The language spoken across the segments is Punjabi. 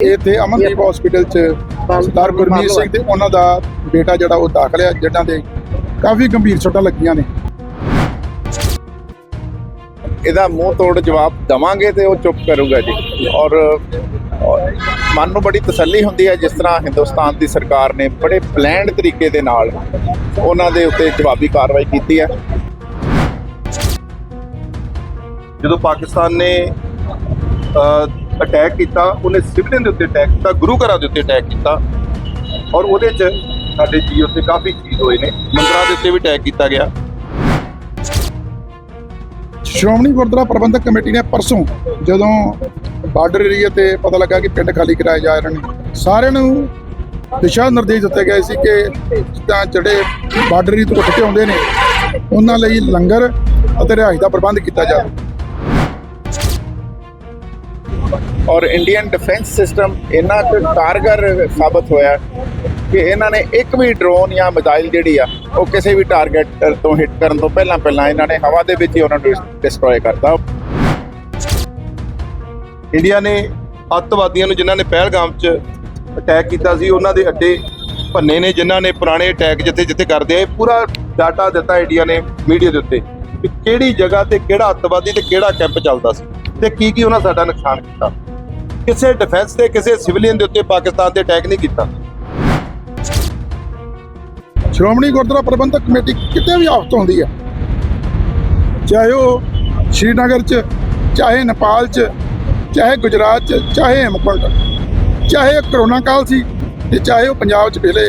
ਇੱਥੇ ਅਮਨਦੀਪ ਹਸਪੀਟਲ 'ਚ ਸਰਦਾਰ ਗੁਰਮੀਤ ਸਿੰਘ ਤੇ ਉਹਨਾਂ ਦਾ ਬੇਟਾ ਜਿਹੜਾ ਉਹ ਦਾਖਲ ਹੈ ਜਿਨ੍ਹਾਂ ਦੇ ਕਾਫੀ ਗੰਭੀਰ ਸੱਟਾਂ ਲੱਗੀਆਂ ਨੇ। ਇਹਦਾ ਮੂੰਹ ਤੋੜ ਜਵਾਬ ਦਵਾਂਗੇ ਤੇ ਉਹ ਚੁੱਪ ਕਰੂਗਾ ਜੀ। ਔਰ ਔਰ ਮਨ ਨੂੰ ਬੜੀ ਤਸੱਲੀ ਹੁੰਦੀ ਹੈ ਜਿਸ ਤਰ੍ਹਾਂ ਹਿੰਦੁਸਤਾਨ ਦੀ ਸਰਕਾਰ ਨੇ ਬੜੇ ਪਲਾਨਡ ਤਰੀਕੇ ਦੇ ਨਾਲ ਉਹਨਾਂ ਦੇ ਉੱਤੇ ਜਵਾਬੀ ਕਾਰਵਾਈ ਕੀਤੀ ਹੈ। ਜਦੋਂ ਪਾਕਿਸਤਾਨ ਨੇ ਅਟੈਕ ਕੀਤਾ, ਉਹਨੇ ਸਿਵਲਿਅਨ ਦੇ ਉੱਤੇ ਅਟੈਕ ਕੀਤਾ, ਗੁਰੂ ਘਰਾਂ ਦੇ ਉੱਤੇ ਅਟੈਕ ਕੀਤਾ। ਔਰ ਉਹਦੇ 'ਚ ਸਾਡੇ ਜੀ ਉੱਤੇ ਕਾਫੀ ਸ਼ਹੀਦ ਹੋਏ ਨੇ। ਮੰਦਰਾਂ ਦੇ ਉੱਤੇ ਵੀ ਅਟੈਕ ਕੀਤਾ ਗਿਆ। ਸ਼੍ਰੋਮਣੀ ਗੁਰਦੁਆਰਾ ਪ੍ਰਬੰਧਕ ਕਮੇਟੀ ਨੇ ਪਰਸੋਂ ਜਦੋਂ ਬਾਰਡਰ ਏਰੀਆ ਤੇ ਪਤਾ ਲੱਗਾ ਕਿ ਪਿੰਡ ਖਾਲੀ ਕਰਾਏ ਜਾ ਰਹੇ ਨੇ, ਸਾਰਿਆਂ ਨੂੰ ਦਿਸ਼ਾ ਨਿਰਦੇਸ਼ ਦਿੱਤੇ ਗਏ ਸੀ ਕਿ ਤਾਂ ਜਿਹੜੇ ਬਾਰਡਰ ਏਰੀਆ ਤੋਂ ਉੱਠ ਕੇ ਆਉਂਦੇ ਨੇ, ਉਹਨਾਂ ਲਈ ਲੰਗਰ ਅਤੇ ਰਿਹਾਇਸ਼ ਦਾ ਪ੍ਰਬੰਧ ਕੀਤਾ ਜਾਵੇ। ਔਰ ਇੰਡੀਅਨ ਡਿਫੈਂਸ ਸਿਸਟਮ ਇੰਨਾ ਕੁ ਕਾਰਗਰ ਸਾਬਤ ਹੋਇਆ ਕਿ ਇਹਨਾਂ ਨੇ ਇੱਕ ਵੀ ਡਰੋਨ ਜਾਂ ਮਿਜ਼ਾਈਲ ਜਿਹੜੀ ਆ, ਉਹ ਕਿਸੇ ਵੀ ਟਾਰਗੇਟ ਤੋਂ ਹਿੱਟ ਕਰਨ ਤੋਂ ਪਹਿਲਾਂ ਪਹਿਲਾਂ ਇਹਨਾਂ ਨੇ ਹਵਾ ਦੇ ਵਿੱਚ ਹੀ ਉਹਨਾਂ ਨੂੰ ਡਿਸਟਰੋਏ ਕਰਤਾ। ਇੰਡੀਆ ਨੇ ਅੱਤਵਾਦੀਆਂ ਨੂੰ ਜਿਨ੍ਹਾਂ ਨੇ ਪਹਿਲਗਾਮ 'ਚ ਅਟੈਕ ਕੀਤਾ ਸੀ, ਉਹਨਾਂ ਦੇ ਅੱਡੇ ਭੰਨੇ ਨੇ, ਜਿਨ੍ਹਾਂ ਨੇ ਪੁਰਾਣੇ ਅਟੈਕ ਜਿੱਥੇ ਜਿੱਥੇ ਕਰਦੇ ਆ, ਇਹ ਪੂਰਾ ਡਾਟਾ ਦਿੱਤਾ ਇੰਡੀਆ ਨੇ ਮੀਡੀਆ ਦੇ ਉੱਤੇ ਕਿ ਕਿਹੜੀ ਜਗ੍ਹਾ ਤੇ ਕਿਹੜਾ ਅੱਤਵਾਦੀ ਤੇ ਕਿਹੜਾ ਕੈਂਪ ਚੱਲਦਾ ਸੀ ਤੇ ਕੀ ਕੀ ਉਹਨਾਂ ਸਾਡਾ ਨੁਕਸਾਨ ਕੀਤਾ। ਕਿਸੇ ਡਿਫੈਂਸ ਤੇ, ਕਿਸੇ ਸਿਵਲੀਅਨ ਦੇ ਉੱਤੇ ਪਾਕਿਸਤਾਨ ਤੇ ਅਟੈਕ ਨਹੀਂ ਕੀਤਾ। ਸ਼੍ਰੋਮਣੀ ਗੁਰਦੁਆਰਾ ਪ੍ਰਬੰਧਕ ਕਮੇਟੀ ਕਿਤੇ ਵੀ ਆਫਤ ਹੁੰਦੀ ਹੈ, ਚਾਹੇ ਉਹ ਸ਼੍ਰੀਨਗਰ 'ਚ, ਚਾਹੇ ਨੇਪਾਲ 'ਚ, ਚਾਹੇ ਗੁਜਰਾਤ 'ਚ, ਚਾਹੇ ਹਿਮਕੁੰਡ ਚਾਹੇ ਕਰੋਨਾ ਕਾਲ ਸੀ ਤੇ ਚਾਹੇ ਉਹ ਪੰਜਾਬ 'ਚ ਵੇਲੇ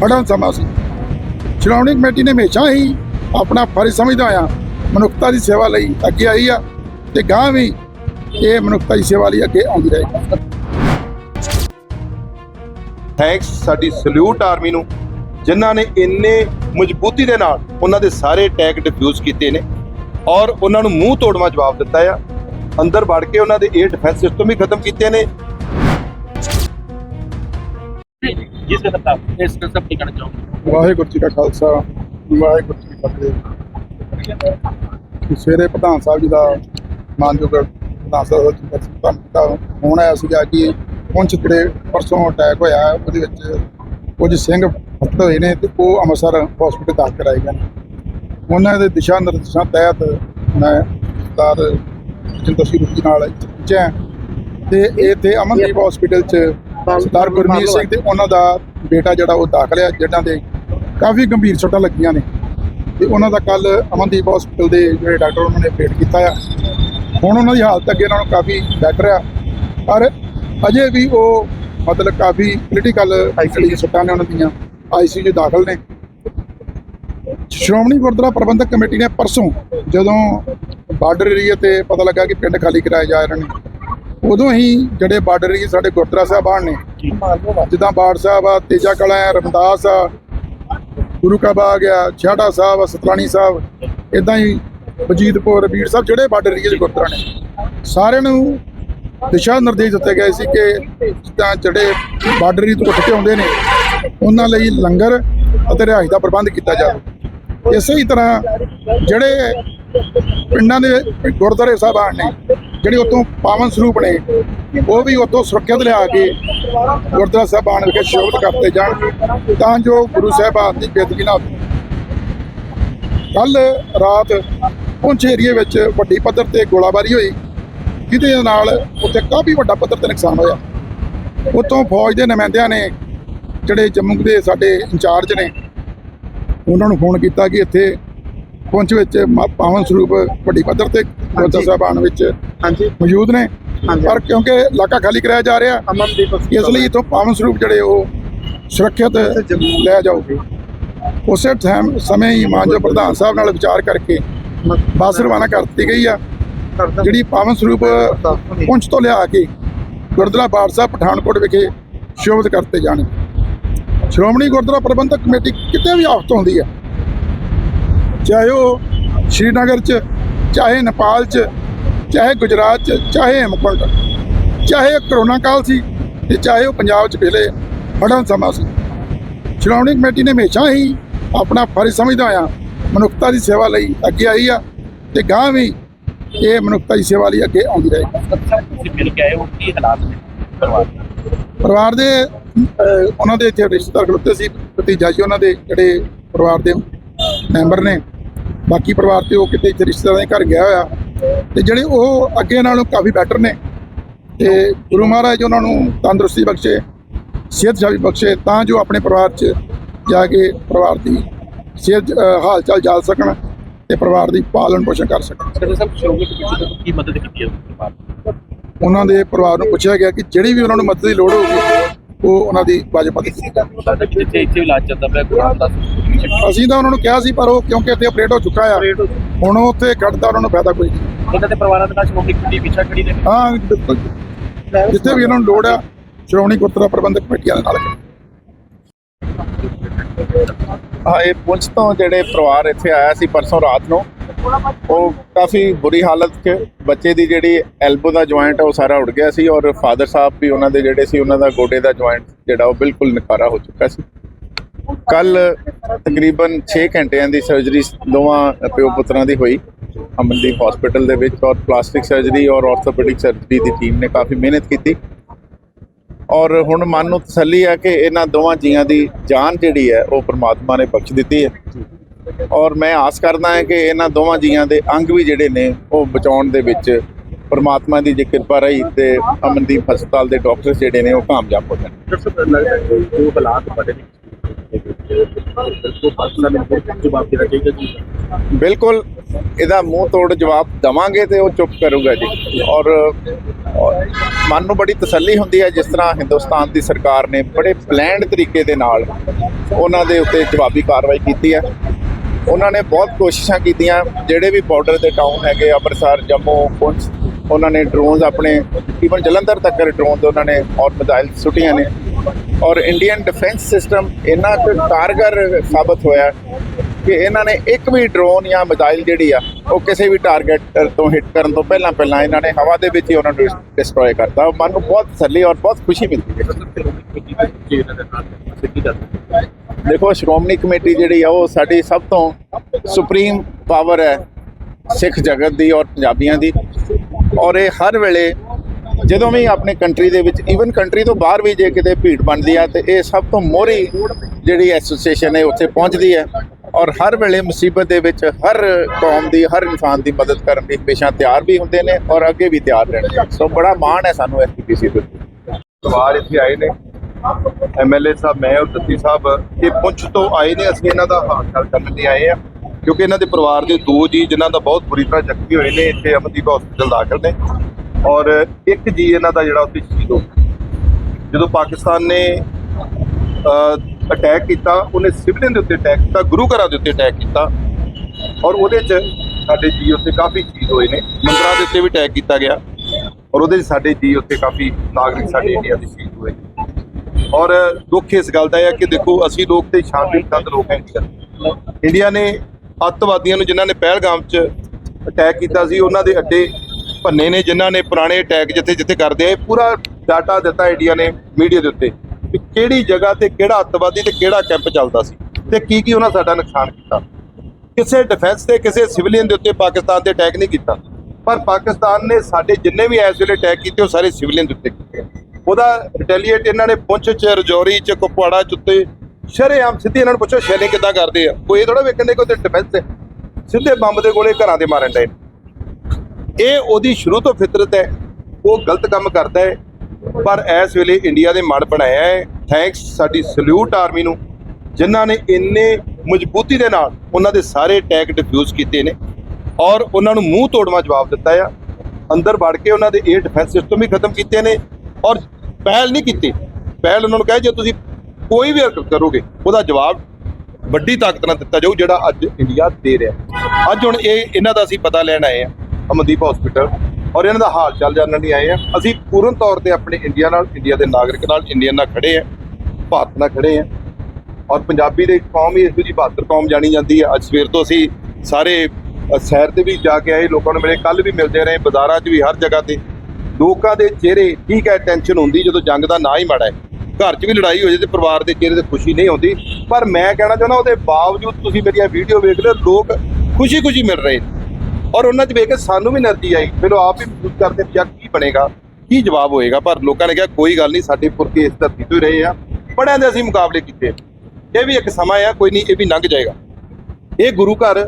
ਬੜਾ ਸਮਾਂ ਸੀ। ਸ਼੍ਰੋਮਣੀ ਕਮੇਟੀ ਨੇ ਹਮੇਸ਼ਾ ਹੀ ਆਪਣਾ ਫਰਜ਼ ਸਮਝਦਾ ਆ ਮਨੁੱਖਤਾ ਦੀ ਸੇਵਾ ਲਈ ਅੱਗੇ ਆਈ ਆ ਤੇ ਗਾਂ ਵੀ ਇਹ ਮਨੁੱਖਤਾ ਦੀ ਸੇਵਾ ਲਈ ਅੱਗੇ ਆਉਂਦੀ ਰਹੇਗੀ। ਥੈਂਕਸ ਸਾਡੀ ਸਲੂਟ ਆਰਮੀ ਨੂੰ ਜਿਨ੍ਹਾਂ ਨੇ ਇੰਨੇ ਮਜ਼ਬੂਤੀ ਦੇ ਨਾਲ ਉਹਨਾਂ ਦੇ ਸਾਰੇ ਅਟੈਕ ਡਿਫਿਊਜ਼ ਕੀਤੇ ਨੇ ਔਰ ਉਹਨਾਂ ਨੂੰ ਮੂੰਹ ਤੋੜਵਾ ਜਵਾਬ ਦਿੱਤਾ ਆ। ਅੰਦਰ ਵੜ ਕੇ ਉਹਨਾਂ ਦੇ 에ਅਰ ਡਿਫੈਂਸ ਸਿਸਟਮ ਵੀ ਖਤਮ ਕੀਤੇ ਨੇ। ਜਿਸ ਦੇ ਖਿਲਾਫ ਇਸ ਦਾ ਸਭ ਟਿਕਣ ਚਾਹੁੰਦੇ ਵਾਹਿਗੁਰੂ ਜੀ ਕਾ ਖਾਲਸਾ ਵਾਹਿਗੁਰੂ ਜੀ ਕੀ ਫਤਿਹ। ਸਵੇਰੇ ਪ੍ਰਧਾਨ ਸਾਹਿਬ ਜੀ ਦਾ ਮਾਨਯੋਗ ਪ੍ਰਧਾਨ ਸਾਹਿਬ ਜੀ ਕੀਤਾ ਹੋਣ ਆਇਆ ਸੀਗਾ ਕਿ ਪੁੰਛ ਜਿਹੜੇ ਪਰਸੋਂ ਅਟੈਕ ਹੋਇਆ ਉਹਦੇ ਵਿੱਚ ਕੁਝ ਸਿੰਘ ਫੱਟੜ ਹੋਏ ਨੇ ਤੇ ਉਹ ਅੰਮ੍ਰਿਤਸਰ ਹਸਪੀਟਲ ਦਾਖਲ ਕਰਾਏ ਗਏ ਨੇ। ਉਹਨਾਂ ਦੇ ਦਿਸ਼ਾ ਨਿਰਦੇਸ਼ਾਂ ਤਹਿਤ ਮੈਂ ਸਰਦਾਰ ਜਿੰਦਰ ਸਿੰਘ ਜੀ ਨਾਲ ਇੱਥੇ ਪਹੁੰਚਿਆ ਤੇ ਇੱਥੇ ਅਮਨਦੀਪ ਹਸਪੀਟਲ 'ਚ ਸਰਦਾਰ ਗੁਰਮੀਤ ਸਿੰਘ ਤੇ ਉਹਨਾਂ ਦਾ ਬੇਟਾ ਜਿਹੜਾ ਉਹ ਦਾਖਲ ਹੈ ਜਿਹਨਾਂ ਦੇ ਕਾਫੀ ਗੰਭੀਰ ਸੱਟਾਂ ਲੱਗੀਆਂ ਨੇ। ਤੇ ਉਹਨਾਂ ਦਾ ਕੱਲ ਅਮਨਦੀਪ ਹਸਪੀਟਲ ਦੇ ਜਿਹੜੇ ਡਾਕਟਰ ਉਹਨਾਂ ਨੇ ਆਪਰੇਟ ਕੀਤਾ ਆ। ਹੁਣ ਉਹਨਾਂ ਦੀ ਹਾਲਤ ਅੱਗੇ ਨਾਲੋਂ ਕਾਫੀ ਬੈਟਰ ਆ। ਪਰ ਅਜੇ ਵੀ ਉਹ ਮਤਲਬ ਕਾਫੀ ਪੋਲੀਟੀਕਲ ਕ੍ਰਿਟੀਕਲ ਜਿਹੜੀ ਸੁੱਟਾਂ ਨੇ ਉਹਨਾਂ ਦੀਆਂ ਆਈਸੀਯੂ ਦਾਖਲ ਨੇ। ਸ਼੍ਰੋਮਣੀ ਗੁਰਦੁਆਰਾ ਪ੍ਰਬੰਧਕ ਕਮੇਟੀ ਨੇ ਪਰਸੋਂ ਜਦੋਂ ਬਾਰਡਰ ਏਰੀਆ ਤੇ ਪਤਾ ਲੱਗਾ ਕਿ ਪਿੰਡ ਖਾਲੀ ਕਰਾਏ ਜਾ ਰਹੇ ਨੇ ਉਦੋਂ ਹੀ ਜਿਹੜੇ ਬਾਰਡਰ ਏਰੀਆ ਸਾਡੇ ਗੁਰਦੁਆਰਾ ਸਾਹਿਬਾਨ ਨੇ ਜਿੱਦਾਂ ਬਾੜ ਸਾਹਿਬ ਆ ਤੇਜਾ ਕਲਾ ਹੈ ਰਮਦਾਸ ਆ ਗੁਰੂ ਕਾ ਬਾਗ ਆ ਛਾੜਾ ਸਾਹਿਬ ਆ, ਸਤਰਾਣੀ ਸਾਹਿਬ ਇਦਾਂ ਹੀ ਵਜੀਦਪੁਰ ਵੀਰ ਸਾਹਿਬ, ਜਿਹੜੇ ਬਾਰਡਰ ਏਰੀਆ ਦੇ ਗੁਰਦੁਆਰਾ ਨੇ, ਸਾਰਿਆਂ ਨੂੰ ਦਿਸ਼ਾ ਨਿਰਦੇਸ਼ ਦਿੱਤੇ ਗਏ ਸੀ ਕਿ ਤਾਂ ਜਿਹੜੇ ਬਾਰਡਰ ਤੋਂ ਉੱਠ ਕੇ ਆਉਂਦੇ ਨੇ, ਉਹਨਾਂ ਲਈ ਲੰਗਰ ਅਤੇ ਰਿਹਾਇਸ਼ ਦਾ ਪ੍ਰਬੰਧ ਕੀਤਾ ਜਾਵੇ। ਇਸੇ ਹੀ ਤਰ੍ਹਾਂ ਜਿਹੜੇ ਪਿੰਡਾਂ ਦੇ ਗੁਰਦੁਆਰੇ ਸਾਹਿਬਾਨ ਨੇ, ਜਿਹੜੇ ਉਤੋਂ ਪਾਵਨ ਸਰੂਪ ਨੇ, ਉਹ ਵੀ ਉਤੋਂ ਸੁਰੱਖਿਅਤ ਲਿਆ ਕੇ ਗੁਰਦੁਆਰਾ ਸਾਹਿਬਾਨ ਵਿਖੇ ਸ਼ੋਭਤ ਕਰਤੇ ਜਾਣ। ਤਾਂ ਜੋ ਗੁਰੂ ਸਾਹਿਬਾਨ ਦੀ ਬੇਦਬੀ ਨਾ ਹੋਵੇ। ਕੱਲ ਰਾਤ ਪੁੰਛ ਏਰੀਏ ਵਿੱਚ ਵੱਡੀ ਪੱਧਰ ਤੇ ਗੋਲਾਬਾਰੀ ਹੋਈ ਜਿਹਦੇ ਨਾਲ ਉੱਥੇ ਕਾਫੀ ਵੱਡਾ ਪੱਧਰ ਤੇ ਨੁਕਸਾਨ ਹੋਇਆ। ਉਤੋਂ ਫੌਜ ਦੇ ਨੁਮਾਇੰਦਿਆਂ ਨੇ ਜਿਹੜੇ ਜੰਮੂ ਦੇ ਸਾਡੇ ਇੰਚਾਰਜ ਨੇ ਉਹਨਾਂ ਨੂੰ ਫੋਨ ਕੀਤਾ ਕਿ ਇੱਥੇ ਪੁੰਛ ਵਿੱਚ ਪਾਵਨ ਸਰੂਪ ਵੱਡੀ ਪੱਧਰ ਤੇ ਗੁਰਦੁਆਰਾ ਸਾਹਿਬਾਨ ਵਿੱਚ ਹਾਂਜੀ। ਮੌਜੂਦ ਨੇ। ਪਰ ਕਿਉਂਕਿ ਇਲਾਕਾ ਖਾਲੀ ਕਰਾਇਆ ਜਾ ਰਿਹਾ ਇਸ ਲਈ ਇਥੋਂ ਪਾਵਨ ਸਰੂਪ ਜਿਹੜੇ ਉਹ ਸੁਰੱਖਿਅਤ ਲੈ ਜਾਓਗੇ ਉਸੇ ਟਾਈਮ ਸਮੇਂ ਹੀ ਮਾਨਯੋਗ ਪ੍ਰਧਾਨ ਸਾਹਿਬ ਨਾਲ ਵਿਚਾਰ ਕਰਕੇ ਬੱਸ ਰਵਾਨਾ ਕਰ ਦਿੱਤੀ ਗਈ ਆ। ਜਿਹੜੀ ਪਾਵਨ ਸਰੂਪ ਪੁੰਛ ਤੋਂ ਲਿਆ ਕੇ ਗੁਰਦੁਆਰਾ ਬਾੜ ਸਾਹਿਬ ਪਠਾਨਕੋਟ ਵਿਖੇ ਸ਼ੋਭਤ ਕਰਤੇ ਜਾਣ। ਸ਼੍ਰੋਮਣੀ ਗੁਰਦੁਆਰਾ ਪ੍ਰਬੰਧਕ ਕਮੇਟੀ ਕਿਤੇ ਵੀ ਆਫਤ ਹੁੰਦੀ ਆ ਚਾਹੇ ਉਹ ਸ਼੍ਰੀਨਗਰ 'ਚ ਚਾਹੇ ਨੇਪਾਲ 'ਚ ਚਾਹੇ ਗੁਜਰਾਤ 'ਚ ਚਾਹੇ ਹਿਮਕੁੰਡ ਚਾਹੇ ਕਰੋਨਾ ਕਾਲ ਸੀ ਤੇ ਚਾਹੇ ਉਹ ਪੰਜਾਬ 'ਚ ਹੜ੍ਹਾਂ ਦਾ ਸਮਾਂ ਸੀ। ਸ਼੍ਰੋਮਣੀ ਕਮੇਟੀ ਨੇ ਹਮੇਸ਼ਾ ਹੀ ਆਪਣਾ ਫਰਜ਼ ਸਮਝਦਾ ਆ ਮਨੁੱਖਤਾ ਦੀ ਸੇਵਾ ਲਈ ਅੱਗੇ ਆਈ ਆ ਤੇ ਗਾਂ ਵੀ ਇਹ ਮਨੁੱਖਤਾ ਦੀ ਸੇਵਾ ਲਈ ਅੱਗੇ ਆਉਂਦੀ ਰਹੇਗੀ ਤੁਸੀਂ ਮਿਲ ਕੇ ਆਏ ਹੋ ਕੀ ਹਾਲਾਤ ਨੇ ਪਰਿਵਾਰ ਦੇ? ਉਹਨਾਂ ਦੇ ਇੱਥੇ ਰਿਸ਼ਤੇਦਾਰ ਖਲੋਤੇ ਸੀ ਭਤੀਜਾ ਜੀ ਉਹਨਾਂ ਦੇ ਜਿਹੜੇ ਪਰਿਵਾਰ ਦੇ ਮੈਂਬਰ ਨੇ। ਬਾਕੀ ਪਰਿਵਾਰ ਤੇ ਉਹ ਕਿਤੇ ਇੱਥੇ ਰਿਸ਼ਤੇਦਾਰਾਂ ਦੇ ਘਰ ਗਿਆ ਹੋਇਆ। ਤੇ ਜਿਹੜੇ ਉਹ ਅੱਗੇ ਨਾਲੋਂ ਕਾਫੀ ਬੈਟਰ ਨੇ। ਤੇ ਗੁਰੂ ਮਹਾਰਾਜ ਉਹਨਾਂ ਨੂੰ ਤੰਦਰੁਸਤੀ ਬਖਸ਼ੇ ਸਿਹਤ ਸ਼ਾਫੀ ਬਖਸ਼ੇ ਤਾਂ ਜੋ ਆਪਣੇ ਪਰਿਵਾਰ 'ਚ ਜਾ ਕੇ ਪਰਿਵਾਰ ਦੀ ਸਿਹਤ ਹਾਲ ਚਾਲ ਜਾਣ ਸਕਣ ਤੇ ਪਰਿਵਾਰ ਦੀ ਪਾਲਣ ਪੋਸ਼ਣ ਕਰ ਸਕਣ। ਸਰ ਸਭ ਸ਼ੌਕ ਕਿਸੇ ਤੋਂ ਕੀ ਮਦਦ ਕੀਤੀ ਹੈ ਪਰਿਵਾਰ ਦੀ? ਉਹਨਾਂ ਦੇ ਪਰਿਵਾਰ ਨੂੰ ਪੁੱਛਿਆ ਗਿਆ ਕਿ ਜਿਹੜੀ ਵੀ ਉਹਨਾਂ ਨੂੰ ਮਦਦ ਦੀ ਲੋੜ ਹੋਊਗੀ ਉਹ ਉਹਨਾਂ ਦੀ ਵਾਜਬ ਇੱਥੇ ਇਲਾਜ ਚੱਲਦਾ ਪਿਆ ਦਾ ਅਸੀਂ ਤਾਂ ਉਹਨਾਂ ਨੂੰ ਕਿਹਾ ਸੀ ਪਰ ਉਹ ਕਿਉਂਕਿ ਇੱਥੇ ਅਪਡੇਟ ਹੋ ਚੁੱਕਾ ਆ ਹੁਣ ਉਹ ਉੱਥੇ ਕੱਢਦਾ ਉਹਨਾਂ ਨੂੰ ਫਾਇਦਾ ਕੋਈ ਨਹੀਂ। ਇਹਨਾਂ ਦੇ ਪਰਿਵਾਰਾਂ ਦੇ ਨਾਲ ਸ਼੍ਰੋਮਣੀ ਕਮੇਟੀ ਪਿੱਛਾ ਖੜੀ ਨੇ। ਹਾਂ ਬਿਲਕੁਲ। ਜਿੱਥੇ ਵੀ ਉਹਨਾਂ ਨੂੰ ਲੋੜ ਆ ਸ਼੍ਰੋਮਣੀ ਗੁਰਦੁਆਰਾ ਪ੍ਰਬੰਧਕ ਕਮੇਟੀਆਂ ਨਾਲ। ਹਾਂ ਇਹ ਪੁੰਛ ਤੋਂ ਜਿਹੜੇ ਪਰਿਵਾਰ ਇੱਥੇ ਆਇਆ ਸੀ ਪਰਸੋਂ ਰਾਤ ਨੂੰ, ਉਹ ਕਾਫੀ ਬੁਰੀ ਹਾਲਤ 'ਚ ਬੱਚੇ ਦੀ ਜਿਹੜੀ ਐਲਬੋ ਦਾ ਜੁਆਇੰਟ ਉਹ ਸਾਰਾ ਉੱਡ ਗਿਆ ਸੀ ਔਰ ਫਾਦਰ ਸਾਹਿਬ ਵੀ ਉਹਨਾਂ ਦੇ ਜਿਹੜੇ ਸੀ, ਉਹਨਾਂ ਦਾ ਗੋਡੇ ਦਾ ਜੁਆਇੰਟ ਜਿਹੜਾ, ਉਹ ਬਿਲਕੁਲ ਨਕਾਰਾ ਹੋ ਚੁੱਕਾ ਸੀ। ਕੱਲ ਤਕਰੀਬਨ 6 ਘੰਟਿਆਂ ਦੀ ਸਰਜਰੀ ਦੋਵਾਂ ਪਿਓ ਪੁੱਤਰਾਂ ਦੀ ਹੋਈ, ਅਮਨਦੀਪ ਹਸਪੀਟਲ ਦੇ ਵਿੱਚ ਔਰ ਪਲਾਸਟਿਕ ਸਰਜਰੀ ਔਰ ਆਰਥੋਪੈਡਿਕ ਸਰਜਰੀ ਦੀ ਟੀਮ ਨੇ ਕਾਫੀ ਮਿਹਨਤ ਕੀਤੀ। ਔਰ ਹੁਣ ਮਨ ਨੂੰ ਤਸੱਲੀ ਹੈ ਕਿ ਇਹਨਾਂ ਦੋਵਾਂ ਜੀਆਂ ਦੀ ਜਾਨ ਜਿਹੜੀ ਹੈ, ਉਹ ਪ੍ਰਮਾਤਮਾ ਨੇ ਬਖਸ਼ ਦਿੱਤੀ ਹੈ। ਔਰ ਮੈਂ ਆਸ ਕਰਦਾ ਹਾਂ ਕਿ ਇਹਨਾਂ ਦੋਵਾਂ ਜੀਆਂ ਦੇ ਅੰਗ ਵੀ ਜਿਹੜੇ ਨੇ, ਉਹ ਬਚਾਉਣ ਦੇ ਵਿੱਚ ਪਰਮਾਤਮਾ ਦੀ ਜੇ ਕਿਰਪਾ ਰਹੀ ਤੇ ਅਮਨਦੀਪ ਹਸਪਤਾਲ ਦੇ ਡਾਕਟਰ ਜਿਹੜੇ ਨੇ, ਉਹ ਕਾਮਯਾਬ ਹੋ ਜਾਣ। ਜੋ ਹਾਲਾਤ ਬੜੇ ਬਿਲਕੁਲ, ਇਹਦਾ ਮੂੰਹ ਤੋੜ ਜਵਾਬ ਦਵਾਂਗੇ ਤੇ ਉਹ ਚੁੱਪ ਕਰੂਗਾ ਜੀ। ਔਰ ਮਨ ਨੂੰ ਬੜੀ ਤਸੱਲੀ ਹੁੰਦੀ ਹੈ ਜਿਸ ਤਰ੍ਹਾਂ ਹਿੰਦੁਸਤਾਨ ਦੀ ਸਰਕਾਰ ਨੇ ਬੜੇ ਪਲੈਨਡ ਤਰੀਕੇ ਦੇ ਨਾਲ ਉਹਨਾਂ ਦੇ ਉੱਤੇ ਜਵਾਬੀ ਕਾਰਵਾਈ ਕੀਤੀ ਹੈ। ਉਹਨਾਂ ਨੇ ਬਹੁਤ ਕੋਸ਼ਿਸ਼ਾਂ ਕੀਤੀਆਂ, ਜਿਹੜੇ ਵੀ ਬਾਰਡਰ ਦੇ ਟਾਊਨ ਹੈਗੇ, ਅੰਮ੍ਰਿਤਸਰ, ਜੰਮੂ, ਪੁੰਛ, ਉਹਨਾਂ ਨੇ ਡਰੋਨਸ ਆਪਣੇ ਈਵਨ ਜਲੰਧਰ ਤੱਕ ਡਰੋਨ ਉਹਨਾਂ ਨੇ ਔਰ ਮਿਜ਼ਾਈਲ ਸੁੱਟੀਆਂ ਨੇ। ਔਰ ਇੰਡੀਅਨ ਡਿਫੈਂਸ ਸਿਸਟਮ ਇੰਨਾ ਕੁ ਕਾਰਗਰ ਸਾਬਤ ਹੋਇਆ ਕਿ ਇਹਨਾਂ ਨੇ ਇੱਕ ਵੀ ਡਰੋਨ ਜਾਂ ਮਿਜ਼ਾਈਲ ਜਿਹੜੀ ਆ, ਉਹ ਕਿਸੇ ਵੀ ਟਾਰਗੇਟ ਤੋਂ ਹਿੱਟ ਕਰਨ ਤੋਂ ਪਹਿਲਾਂ ਪਹਿਲਾਂ ਇਹਨਾਂ ਨੇ ਹਵਾ ਦੇ ਵਿੱਚ ਹੀ ਉਹਨਾਂ ਨੂੰ ਡਿਸਟਰੋਏ ਕਰਤਾ। ਮਨ ਨੂੰ ਬਹੁਤ ਤਸੱਲੀ ਔਰ ਬਹੁਤ ਖੁਸ਼ੀ ਮਿਲਦੀ ਹੈ। ਦੇਖੋ, ਸ਼੍ਰੋਮਣੀ ਕਮੇਟੀ ਜਿਹੜੀ ਆ, ਉਹ ਸਾਡੀ ਸਭ ਤੋਂ ਸੁਪਰੀਮ ਪਾਵਰ ਹੈ ਸਿੱਖ ਜਗਤ ਦੀ ਔਰ ਪੰਜਾਬੀਆਂ ਦੀ। ਔਰ ਇਹ ਹਰ ਵੇਲੇ ਜਦੋਂ ਵੀ ਆਪਣੇ ਕੰਟਰੀ ਦੇ ਵਿੱਚ ਈਵਨ ਕੰਟਰੀ ਤੋਂ ਬਾਹਰ ਵੀ ਜੇ ਕਿਤੇ ਭੀੜ ਬਣਦੀ ਆ, ਤੇ ਇਹ ਸਭ ਤੋਂ ਮੋਹਰੀ ਜਿਹੜੀ ਐਸੋਸੀਏਸ਼ਨ ਹੈ, ਉੱਥੇ ਪਹੁੰਚਦੀ ਹੈ। ਔਰ ਹਰ ਵੇਲੇ ਮੁਸੀਬਤ ਦੇ ਵਿੱਚ ਹਰ ਕੌਮ ਦੀ, ਹਰ ਇਨਸਾਨ ਦੀ ਮਦਦ ਕਰਨ ਲਈ ਹਮੇਸ਼ਾ ਤਿਆਰ ਵੀ ਹੁੰਦੇ ਨੇ ਔਰ ਅੱਗੇ ਵੀ ਤਿਆਰ ਰਹਿਣਗੇ ਸੋ ਬੜਾ ਮਾਣ ਹੈ ਸਾਨੂੰ ਐਸਪੀਸੀ ਦੇ ਉੱਤੇ ਪਰਿਵਾਰ ਇੱਥੇ ਆਏ ਨੇ। ਐਮਐਲਏ ਸਾਹਿਬ, ਮੈਂ ਔਰ ਦੱਤੀ ਸਾਹਿਬ, ਇਹ ਪੁੰਛ ਤੋਂ ਆਏ ਨੇ। ਅਸੀਂ ਇਹਨਾਂ ਦਾ ਹਾਲ ਚਾਲ ਕਰਨ ਲਈ ਆਏ ਆ। ਕਿਉਂਕਿ ਇਹਨਾਂ ਦੇ ਪਰਿਵਾਰ ਦੇ ਦੋ ਜੀ, ਜਿਨ੍ਹਾਂ ਦਾ ਬਹੁਤ ਬੁਰੀ ਤਰ੍ਹਾਂ ਜ਼ਖਮੀ ਹੋਏ ਨੇ, ਇੱਥੇ ਅਮਨਦੀਪ ਹਸਪੀਟਲ ਦਾਖਲ ਨੇ। ਔਰ ਇੱਕ ਜੀ ਇਹਨਾਂ ਦਾ ਜਿਹੜਾ ਉੱਥੇ ਸ਼ਹੀਦ ਹੋ ਗਿਆ। ਜਦੋਂ ਪਾਕਿਸਤਾਨ ਨੇ ਅਟੈਕ ਕੀਤਾ, ਉਹਨੇ ਸਿਵਲਿਅਨ ਦੇ ਉੱਤੇ ਅਟੈਕ ਕੀਤਾ, ਗੁਰੂ ਘਰਾਂ ਦੇ ਉੱਤੇ ਅਟੈਕ ਕੀਤਾ ਔਰ ਉਹਦੇ 'ਚ ਸਾਡੇ ਜੀ ਉੱਤੇ ਕਾਫੀ ਸ਼ਹੀਦ ਹੋਏ ਨੇ। ਮੰਦਰਾਂ ਦੇ ਉੱਤੇ ਵੀ ਅਟੈਕ ਕੀਤਾ ਗਿਆ ਔਰ ਉਹਦੇ 'ਚ ਸਾਡੇ ਜੀ ਉੱਤੇ ਕਾਫੀ ਨਾਗਰਿਕ ਸਾਡੇ ਇੰਡੀਆ ਦੇ ਸ਼ਹੀਦ ਹੋਏ ਔਰ ਦੁੱਖ ਇਸ ਗੱਲ ਦਾ ਹੈ ਕਿ ਦੇਖੋ, ਅਸੀਂ ਲੋਕ ਤੇ ਸ਼ਾਂਤੀ ਪਸੰਦ ਲੋਕ ਹੈ ਇੰਡੀਆ ਇੰਡੀਆ ਨੇ ਅੱਤਵਾਦੀਆਂ ਨੂੰ ਜਿਨ੍ਹਾਂ ਨੇ ਪਹਿਲਗਾਮ 'ਚ ਅਟੈਕ ਕੀਤਾ ਸੀ, ਉਹਨਾਂ ਦੇ ਅੱਡੇ ਭੰਨੇ ਨੇ, ਜਿਨ੍ਹਾਂ ਨੇ ਪੁਰਾਣੇ ਅਟੈਕ ਜਿੱਥੇ ਜਿੱਥੇ ਕਰਦੇ ਆ, ਇਹ ਪੂਰਾ ਡਾਟਾ ਦਿੱਤਾ ਇੰਡੀਆ ਨੇ ਮੀਡੀਆ ਦੇ ਉੱਤੇ ਕਿ ਕਿਹੜੀ ਜਗ੍ਹਾ ਤੇ ਕਿਹੜਾ ਅੱਤਵਾਦੀ ਤੇ ਕਿਹੜਾ ਕੈਂਪ ਚੱਲਦਾ ਸੀ ਤੇ ਕੀ ਕੀ ਉਹਨਾਂ ਸਾਡਾ ਨੁਕਸਾਨ ਕੀਤਾ। ਕਿਸੇ ਡਿਫੈਂਸ ਤੇ, ਕਿਸੇ ਸਿਵਲੀਅਨ ਦੇ ਉੱਤੇ ਪਾਕਿਸਤਾਨ ਤੇ ਅਟੈਕ ਨਹੀਂ ਕੀਤਾ। ਪਰ ਪਾਕਿਸਤਾਨ ਨੇ ਸਾਡੇ ਜਿੰਨੇ ਵੀ ਇਸ ਵੇਲੇ ਅਟੈਕ ਕੀਤੇ, ਉਹ ਸਾਰੇ ਸਿਵਲੀਅਨ ਦੇ ਉੱਤੇ ਕੀਤੇ। ਉਹਦਾ ਰਿਟੈਲੀਏਟ ਇਹਨਾਂ ਨੇ ਪੁੰਛ ਚ, ਰਜੌਰੀ ਚ, ਕੁਪਵਾੜਾ ਚ ਉੱਤੇ ਸ਼ਰੇਆਮ ਸਿੱਧੀ ਇਹਨਾਂ ਨੂੰ ਪੁੱਛੋ ਸ਼ੈਲਿੰਗ ਕਿੱਦਾਂ ਕਰਦੇ ਆ। ਕੋਈ ਇਹ ਥੋੜਾ ਵੇਖਣ ਦੇ, ਕੋਈ ਡਿਫੈਂਸ ਹੈ ਸਿੱਧੇ ਬੰਬ ਦੇ ਗੋਲੇ ਘਰਾਂ ਦੇ ਮਾਰਨ ਡਏ ਇਹ ਉਹਦੀ ਸ਼ੁਰੂ ਤੋਂ ਫਿਤਰਤ ਹੈ, ਉਹ ਗਲਤ ਕੰਮ ਕਰਦਾ ਹੈ, ਪਰ ਇਸ ਵੇਲੇ ਇੰਡੀਆ ਦੇ ਮੜ ਬਣਾਇਆ ਹੈ। ਥੈਂਕਸ ਸਾਡੀ ਸਲੂਟ ਆਰਮੀ ਨੂੰ, ਜਿਨ੍ਹਾਂ ਨੇ ਇੰਨੇ ਮਜ਼ਬੂਤੀ ਦੇ ਨਾਲ ਉਹਨਾਂ ਦੇ ਸਾਰੇ ਅਟੈਕ ਡਿਫਿਊਜ਼ ਕੀਤੇ ਨੇ ਔਰ ਉਹਨਾਂ ਨੂੰ ਮੂੰਹ ਤੋੜਵਾ ਜਵਾਬ ਦਿੱਤਾ ਆ। ਅੰਦਰ ਵੜ ਕੇ ਉਹਨਾਂ ਦੇ ਇਹ ਡਿਫੈਂਸ ਸਿਸਟਮ ਵੀ ਖਤਮ ਕੀਤੇ ਨੇ ਔਰ ਪਹਿਲ ਨਹੀਂ ਕੀਤੀ। ਪਹਿਲ ਉਹਨਾਂ ਨੂੰ ਕਹੇ, ਜੇ ਤੁਸੀਂ ਕੋਈ ਵੀ ਹਰਕਤ ਕਰੋਗੇ, ਉਹਦਾ ਜਵਾਬ ਵੱਡੀ ਤਾਕਤ ਨਾਲ ਦਿੱਤਾ ਜਾਊ, ਜਿਹੜਾ ਅੱਜ ਇੰਡੀਆ ਦੇ ਰਿਹਾ। ਅੱਜ ਹੁਣ ਇਹ, ਇਹਨਾਂ ਦਾ ਅਸੀਂ ਪਤਾ ਲੈਣ ਆਏ ਆ। ਅਮਨਦੀਪ ਹਸਪੀਟਲ ਔਰ ਇਹਨਾਂ ਦਾ ਹਾਲ ਚਾਲ ਜਾਣਨ ਲਈ ਆਏ ਆ ਅਸੀਂ ਪੂਰਨ ਤੌਰ ਤੇ ਆਪਣੇ ਇੰਡੀਆ ਨਾਲ, ਇੰਡੀਆ ਦੇ ਨਾਗਰਿਕ ਨਾਲ, ਇੰਡੀਅਨ ਨਾਲ ਖੜੇ ਆ ਭਾਰਤ ਨਾਲ ਖੜੇ ਆ ਔਰ ਪੰਜਾਬੀ ਦੇ ਕੌਮ ਹੀ ਇਹੋ ਜਿਹੀ ਬਹਾਦਰ ਕੌਮ ਜਾਣੀ ਜਾਂਦੀ ਹੈ। ਅੱਜ ਸਵੇਰ ਤੋਂ ਅਸੀਂ ਸਾਰੇ ਸ਼ਹਿਰ ਤੇ ਵੀ ਜਾ ਕੇ ਆਏ, ਲੋਕਾਂ ਨੂੰ ਮਿਲੇ। ਕੱਲ ਵੀ ਮਿਲਦੇ ਰਹੇ, ਬਾਜ਼ਾਰਾਂ 'ਚ ਵੀ ਹਰ ਜਗ੍ਹਾ ਤੇ। ਲੋਕਾਂ ਦੇ ਚਿਹਰੇ ਠੀਕ ਹੈ ਟੈਨਸ਼ਨ ਹੁੰਦੀ, ਜਦੋਂ ਜੰਗ ਦਾ ਨਾਂ ਹੀ ਮਾੜਾ ਹੈ। ਘਰ 'ਚ ਵੀ ਲੜਾਈ ਹੋ ਜਾਏ ਤੇ ਪਰਿਵਾਰ ਦੇ ਚਿਹਰੇ ਤੇ ਖੁਸ਼ੀ ਨਹੀਂ ਹੁੰਦੀ ਪਰ ਮੈਂ ਕਹਿਣਾ ਚਾਹੁੰਦਾ, ਉਹਦੇ ਬਾਵਜੂਦ ਤੁਸੀਂ ਮੇਰੀਆਂ ਵੀਡੀਓ ਵੇਖ ਲਓ, ਲੋਕ ਖੁਸ਼ੀ-ਖੁਸ਼ੀ ਮਿਲ ਰਹੇ ਨੇ। ਔਰ ਉਹਨਾਂ 'ਚ ਵੇਖ ਕੇ ਸਾਨੂੰ ਵੀ એનર્ਜੀ ਆਈ। ਮੈਨੂੰ ਆਪ ਵੀ ਮਹਿਸੂਸ ਕਰਦੇ ਕਿ ਯਾਰ ਕੀ ਬਣੇਗਾ, ਕੀ ਜਵਾਬ ਹੋਏਗਾ। ਪਰ ਲੋਕਾਂ ਨੇ ਕਿਹਾ, ਕੋਈ ਗੱਲ ਨਹੀਂ, ਸਾਡੇ ਪੁਰਖੇ ਇਸ ਧਰਤੀ ਤੋਂ ਰਹੇ ਆ। ਬੜਿਆਂ ਦੇ ਅਸੀਂ ਮੁਕਾਬਲੇ ਕੀਤੇ। ਇਹ ਵੀ ਇੱਕ ਸਮਾਂ ਆ, ਕੋਈ ਨਹੀਂ, ਇਹ ਵੀ ਲੰਘ ਜਾਏਗਾ। ਇਹ ਗੁਰੂ ਘਰ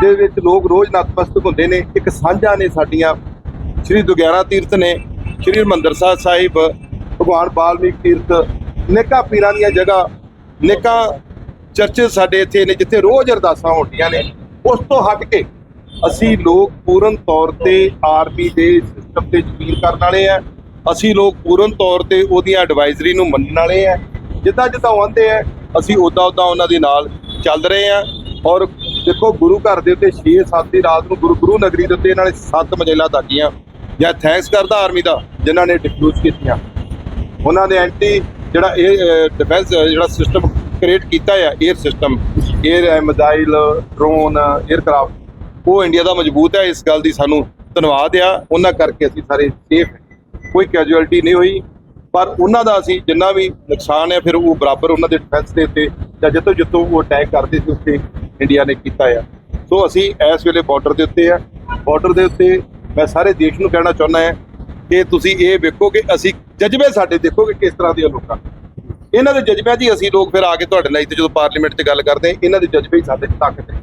ਦੇ ਵਿੱਚ ਲੋਕ ਰੋਜ਼ ਨਤਮਸਤਕ ਹੁੰਦੇ ਨੇ। ਇੱਕ ਸਾਂਝਾ ਨੇ ਸਾਡੀਆਂ। ਸ੍ਰੀ ਦੁਗਿਆਰਾ ਤੀਰਥ ਨੇ, ਸ੍ਰੀ ਹਰਮੰਦਰ ਸਾਹਿਬ ਸਾਹਿਬ, ਭਗਵਾਨ ਬਾਲਮੀਕ ਤੀਰਥ, ਨੇਕਾ ਪੀਰਾਂ ਦੀਆਂ ਜਗ੍ਹਾ, ਨੇਕਾ ਚਰਚ ਸਾਡੇ ਇੱਥੇ ਨੇ, ਜਿੱਥੇ ਰੋਜ਼ ਅਰਦਾਸਾਂ ਹੁੰਦੀਆਂ ਨੇ। ਉਸ ਤੋਂ ਹਟ ਕੇ ਅਸੀਂ ਲੋਕ ਪੂਰਨ ਤੌਰ ਤੇ ਆਰਮੀ ਦੇ ਸਿਸਟਮ ਤੇ ਯਕੀਨ ਕਰਨ ਵਾਲੇ ਆ। ਅਸੀਂ ਲੋਕ ਪੂਰਨ ਤੌਰ ਤੇ ਉਹਦੀਆਂ ਐਡਵਾਈਜ਼ਰੀ ਨੂੰ ਮੰਨਣ ਵਾਲੇ ਆ। ਜਿੱਦਾਂ ਜਿੱਦਾਂ ਆਉਂਦੇ ਆ, ਅਸੀਂ ਉਦਾਂ ਉਦਾਂ ਉਹਨਾਂ ਦੇ ਨਾਲ ਚੱਲ ਰਹੇ ਆ। ਔਰ ਦੇਖੋ, ਗੁਰੂ ਘਰ ਦੇ ਉੱਤੇ 6-7 ਦੀ ਰਾਤ ਨੂੰ ਗੁਰੂ ਗੁਰੂ ਨਗਰੀ ਦੇ ਉੱਤੇ ਇਹਨਾਂ ਨੇ ਸੱਤ ਮਜੇਲਾ ਦਾਗੀਆਂ। ਜਾਂ ਥੈਂਕਸ ਕਰਦਾ ਆਰਮੀ ਦਾ, ਜਿਨ੍ਹਾਂ ਨੇ ਡਿਫਿਊਜ਼ ਕੀਤੀਆਂ। ਉਹਨਾਂ ਨੇ ਐਂਟੀ ਜਿਹੜਾ ਇਹ ਡਿਫੈਂਸ ਜਿਹੜਾ ਸਿਸਟਮ ਕ੍ਰੀਏਟ ਕੀਤਾ ਹੈ air system air missile drone aircraft ਉਹ ਇੰਡੀਆ ਦਾ ਮਜ਼ਬੂਤ ਹੈ, ਇਸ ਗੱਲ ਦੀ ਸਾਨੂੰ ਧੰਨਵਾਦ ਆ। ਉਹਨਾਂ ਕਰਕੇ ਅਸੀਂ ਸਾਰੇ ਸੇਫ ਕੋਈ ਕੈਜੂਅਲਟੀ ਨਹੀਂ ਹੋਈ, ਪਰ ਉਹਨਾਂ ਦਾ ਅਸੀਂ ਜਿੰਨਾ ਵੀ ਨੁਕਸਾਨ ਹੈ, ਫਿਰ ਉਹ ਬਰਾਬਰ ਉਹਨਾਂ ਦੇ ਡਿਫੈਂਸ ਦੇ ਉੱਤੇ ਜਾਂ ਜਿੱਥੋਂ ਜਿੱਥੋਂ ਉਹ ਅਟੈਕ ਕਰਦੇ ਸੀ ਉੱਥੇ ਇੰਡੀਆ ਨੇ ਕੀਤਾ ਆ। ਸੋ ਅਸੀਂ ਇਸ ਵੇਲੇ ਬਾਰਡਰ ਦੇ ਉੱਤੇ ਆ। ਬਾਰਡਰ ਦੇ ਉੱਤੇ ਮੈਂ ਸਾਰੇ ਦੇਸ਼ ਨੂੰ ਕਹਿਣਾ ਚਾਹੁੰਦਾ ਹਾਂ ਕਿ ਤੁਸੀਂ ਇਹ ਵੇਖੋ ਕਿ ਅਸੀਂ ਜਜ਼ਬੇ ਸਾਡੇ ਦੇਖੋ ਕਿ ਕਿਸ ਤਰ੍ਹਾਂ ਦੇ ਲੋਕਾਂ ਇਹਨਾਂ ਦੇ ਜਜ਼ਬਿਆਂ 'ਚ ਹੀ ਅਸੀਂ ਲੋਕ ਫਿਰ ਆ ਕੇ ਤੁਹਾਡੇ ਨਾਲ ਇੱਥੇ ਜਦੋਂ ਪਾਰਲੀਮੈਂਟ 'ਚ ਗੱਲ ਕਰਦੇ ਇਹਨਾਂ ਦੇ ਜਜ਼ਬੇ ਹੀ ਸਾਡੇ 'ਚ ਤਾਕਤ ਹੈ।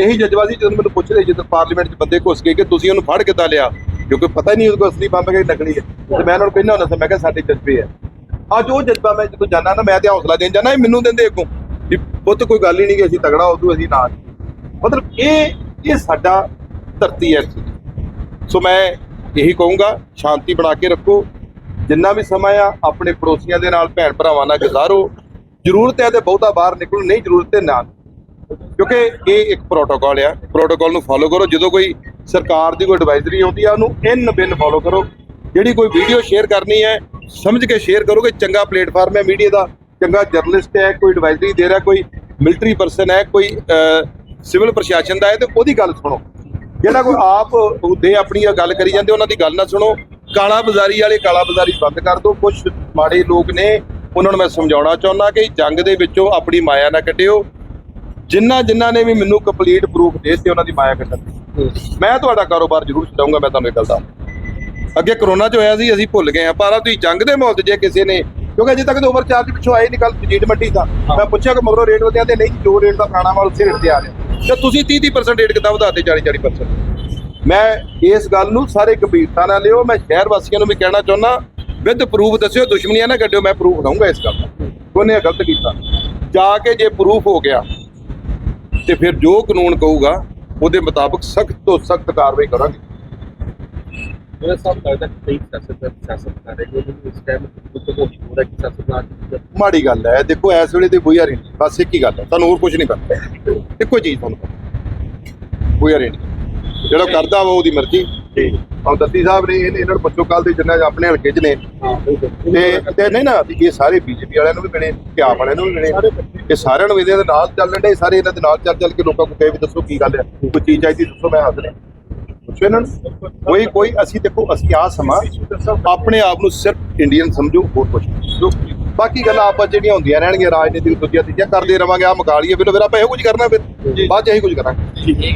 ਇਹੀ ਜਜ਼ਬਾ ਸੀ ਜਦੋਂ ਮੈਨੂੰ ਪੁੱਛ ਰਹੇ ਜਦੋਂ ਪਾਰਲੀਮੈਂਟ 'ਚ ਬੰਦੇ ਘੁਸ ਗਏ ਕਿ ਤੁਸੀਂ ਉਹਨੂੰ ਫੜ ਕਿੱਦਾਂ ਲਿਆ? ਕਿਉਂਕਿ ਪਤਾ ਹੀ ਨਹੀਂ ਉਹਦੇ ਕੋਲ ਅਸਲੀ ਬੰਬ ਹੈ ਕਿ ਨਕਲੀ ਹੈ। ਤੇ ਮੈਂ ਉਹਨਾਂ ਨੂੰ ਕਹਿੰਦਾ ਹੁੰਦਾ ਸੀ, ਮੈਂ ਕਿਹਾ ਸਾਡੇ ਜਜ਼ਬੇ ਹੈ ਅੱਜ ਉਹ ਜਜ਼ਬਾ ਮੈਂ ਜਦੋਂ ਜਾਣਾ ਨਾ, ਮੈਂ ਤੇ ਹੌਸਲਾ ਦੇਣ ਜਾਣਾ ਇਹ ਮੈਨੂੰ ਦਿੰਦੇ ਅੱਗੋਂ ਵੀ ਪੁੱਤ ਕੋਈ ਗੱਲ ਹੀ ਨਹੀਂ ਕਿ ਅਸੀਂ ਤਗੜਾ ਉਦੋਂ ਅਸੀਂ ਨਾਲ ਮਤਲਬ ਇਹ ਇਹ ਸਾਡਾ ਧਰਤੀ ਹੈ। ਸੋ ਮੈਂ ਇਹੀ ਕਹੂੰਗਾ, ਸ਼ਾਂਤੀ ਬਣਾ ਕੇ ਰੱਖੋ। ਜਿੰਨਾ ਵੀ ਸਮਾਂ ਆ, ਆਪਣੇ ਪੜੋਸੀਆਂ ਦੇ ਨਾਲ, ਭੈਣ ਭਰਾਵਾਂ ਨਾਲ ਗੁਜ਼ਾਰੋ। ਜ਼ਰੂਰਤ ਹੈ ਤੇ ਬਹੁਤਾ ਬਾਹਰ ਨਿਕਲੋ ਨਹੀਂ ਜ਼ਰੂਰਤ ਤੇ ਨਾ। ਕਿਉਂਕਿ ਇਹ ਇੱਕ ਪ੍ਰੋਟੋਕਾਲ ਆ। ਪ੍ਰੋਟੋਕਾਲ ਨੂੰ ਫੋਲੋ ਕਰੋ। ਜਦੋਂ ਕੋਈ ਸਰਕਾਰ ਦੀ ਕੋਈ ਐਡਵਾਈਜ਼ਰੀ ਆਉਂਦੀ ਆ, ਉਹਨੂੰ ਇਨ ਬਿਨ ਫੋਲੋ ਕਰੋ। ਜਿਹੜੀ ਕੋਈ ਵੀਡੀਓ ਸ਼ੇਅਰ ਕਰਨੀ ਹੈ, ਸਮਝ ਕੇ ਸ਼ੇਅਰ ਕਰੋ ਕਿ ਚੰਗਾ ਪਲੇਟਫਾਰਮ ਹੈ ਮੀਡੀਆ ਦਾ। ਚੰਗਾ ਜਰਨਲਿਸਟ ਹੈ, ਕੋਈ ਐਡਵਾਈਜ਼ਰੀ ਦੇ ਰਿਹਾ। ਕੋਈ ਮਿਲਟਰੀ ਪਰਸਨ ਹੈ, ਕੋਈ ਸਿਵਲ ਪ੍ਰਸ਼ਾਸਨ ਦਾ ਹੈ, ਤੇ ਉਹਦੀ ਗੱਲ ਸੁਣੋ। ਜਿਹੜਾ ਕੋਈ ਆਪ ਉਹਦੇ ਆਪਣੀ ਗੱਲ ਕਰੀ ਜਾਂਦੇ, ਉਹਨਾਂ ਦੀ ਗੱਲ ਨਾ ਸੁਣੋ। ਕਾਲਾ ਬਾਜ਼ਾਰੀ ਵਾਲੇ ਕਾਲਾ ਬਾਜ਼ਾਰੀ ਬੰਦ ਕਰ ਦਿਓ। ਕੁਝ ਮਾੜੇ ਲੋਕ ਨੇ, ਉਹਨਾਂ ਨੂੰ ਮੈਂ ਸਮਝਾਉਣਾ ਚਾਹੁੰਦਾ ਕਿ ਜੰਗ ਦੇ ਵਿੱਚੋਂ ਆਪਣੀ ਮਾਇਆ ਨਾ ਕੱਢਿਓ। ਜਿਨ੍ਹਾਂ ਜਿਨ੍ਹਾਂ ਨੇ ਵੀ ਮੈਨੂੰ ਕੰਪਲੀਟ ਪ੍ਰੂਫ ਦੇ ਦਿੱਤੇ ਉਹਨਾਂ ਦੀ ਮਾਇਆ ਕੱਢਣ ਮੈਂ ਤੁਹਾਡਾ ਕਾਰੋਬਾਰ ਜ਼ਰੂਰ ਛਡਾਊਂਗਾ ਮੈਂ ਤੁਹਾਨੂੰ ਇਹ ਗੱਲ ਦੱਸ ਅੱਗੇ ਕਰੋਨਾ ਚ ਹੋਇਆ ਸੀ ਅਸੀਂ ਭੁੱਲ ਗਏ ਆ ਪਰ ਆ ਤੁਸੀਂ ਜੰਗ ਦੇ ਮਾਹੌਲ 'ਚ ਜੇ ਕਿਸੇ ਨੇ ਕਿਉਂਕਿ ਅਜੇ ਤੱਕ ਤਾਂ ਓਵਰ ਚਾਰਜ ਪਿੱਛੋਂ ਆਏ ਨਹੀਂ ਕੱਲ ਜੀਟ ਮੰਡੀ ਦਾ ਮੈਂ ਪੁੱਛਿਆ ਕਿ ਮਗਰੋਂ ਰੇਟ ਵਧਿਆ ਤੇ ਨਹੀਂ ਜੋ ਰੇਟ ਦਾ ਪੁਰਾਣਾ ਮਾਲ ਉਸੇ ਰੇਟ ਤੇ ਆ ਰਿਹਾ। ਤੇ ਤੁਸੀਂ 30 30% ਰੇਟ ਕਿੱਦਾਂ ਵਧਾਤੇ 40 40% ਮੈਂ ਇਸ ਗੱਲ ਨੂੰ ਸਾਰੇ ਗੰਭੀਰਤਾ ਨਾਲ ਲਿਓ ਮੈਂ ਸ਼ਹਿਰ ਵਾਸੀਆਂ ਨੂੰ ਵੀ ਕਹਿਣਾ ਚਾਹੁੰਦਾ ਵਿਦ ਪ੍ਰੂਫ ਦੱਸਿਓ ਦੁਸ਼ਮਣੀਆਂ ਨਾ ਕੱਢਿਓ ਮੈਂ ਪ੍ਰੂਫ ਦਊਂਗਾ ਇਸ ਗੱਲ ਦਾ। ਕੋਨੇ ਗਲਤ ਕੀਤਾ। ਜਾ ਕੇ ਜੇ ਪ੍ਰੂਫ ਹੋ ਗਿਆ ਤੇ ਫਿਰ ਜੋ ਕਾਨੂੰਨ ਕਹੂਗਾ ਉਹਦੇ ਮੁਤਾਬਕ ਸਖਤ ਤੋਂ ਸਖਤ ਕਾਰਵਾਈ ਕਰਾਂਗੇ। ਮਾੜੀ ਗੱਲ ਹੈ ਦੇਖੋ ਇਸ ਵੇਲੇ ਤੇ ਬੁਝਾ ਰਹੀ ਬਸ ਇੱਕ ਹੀ ਗੱਲ ਹੈ ਤੁਹਾਨੂੰ ਹੋਰ ਕੁਝ ਨਹੀਂ ਪਤਾ। ਇੱਕੋ ਚੀਜ਼ ਤੁਹਾਨੂੰ ਪਤਾ। ਬੁਝਾ ਨਹੀਂ। ਜਿਹੜਾ ਕਰਦਾ ਵਾ ਉਹਦੀ ਮਰਜ਼ੀ। ਹੁਣ ਦੱਤੀ ਸਾਹਿਬ ਨੇ ਇਹ- ਇਹਨਾਂ ਨੂੰ ਪੁੱਛੋ ਕੱਲ ਦੇ ਜਿੰਨਾ ਆਪਣੇ ਹਲਕੇ 'ਚ ਨੇ। ਤੇ ਤੇ ਨਹੀਂ ਨਾ ਇਹ ਸਾਰੇ ਬੀਜੇਪੀ ਵਾਲਿਆਂ ਨੂੰ ਵੀ ਮਿਲੇ ਤੇ ਆਪ ਵਾਲਿਆਂ ਨੂੰ ਵੀ ਮਿਲੇ। ਇਹ ਸਾਰਿਆਂ ਨੂੰ ਇਹਦੇ ਨਾਲ ਚੱਲਣ ਦੇ ਸਾਰੇ ਇਹਨਾਂ ਦੇ ਨਾਲ ਚੱਲ ਚੱਲ ਕੇ ਲੋਕਾਂ ਨੂੰ ਕਹੇ ਵੀ ਦੱਸੋ ਕੀ ਗੱਲ ਹੈ ਕੋਈ ਚੀਜ਼ ਚਾਹੀਦੀ ਦੱਸੋ ਮੈਂ ਹੱਥ ਨੇ ਪੁੱਛੋ ਇਹਨਾਂ ਨੂੰ। ਕੋਈ ਕੋਈ ਅਸੀਂ ਦੇਖੋ ਅਸੀਂ ਆ ਸਮਾਂ ਆਪਣੇ ਆਪ ਨੂੰ ਸਿਰਫ ਇੰਡੀਅਨ ਸਮਝੋ ਹੋਰ ਕੁਝ। ਬਾਕੀ ਗੱਲਾਂ ਆਪਾਂ ਜਿਹੜੀਆਂ ਹੁੰਦੀਆਂ ਰਹਿਣਗੀਆਂ ਰਾਜਨੀਤਿਕ ਦੂਜੀਆਂ ਤੀਜੀਆਂ ਕਰਦੇ ਰਵਾਂਗੇ ਆ ਮਕਾਲੀਏ ਫਿਰ ਫਿਰ ਆਪਾਂ ਇਹੋ ਕੁਝ ਕਰਨਾ ਫਿਰ। ਬਾਅਦ ਚ ਇਹੀ ਕੁਝ ਕਰਾਂਗੇ।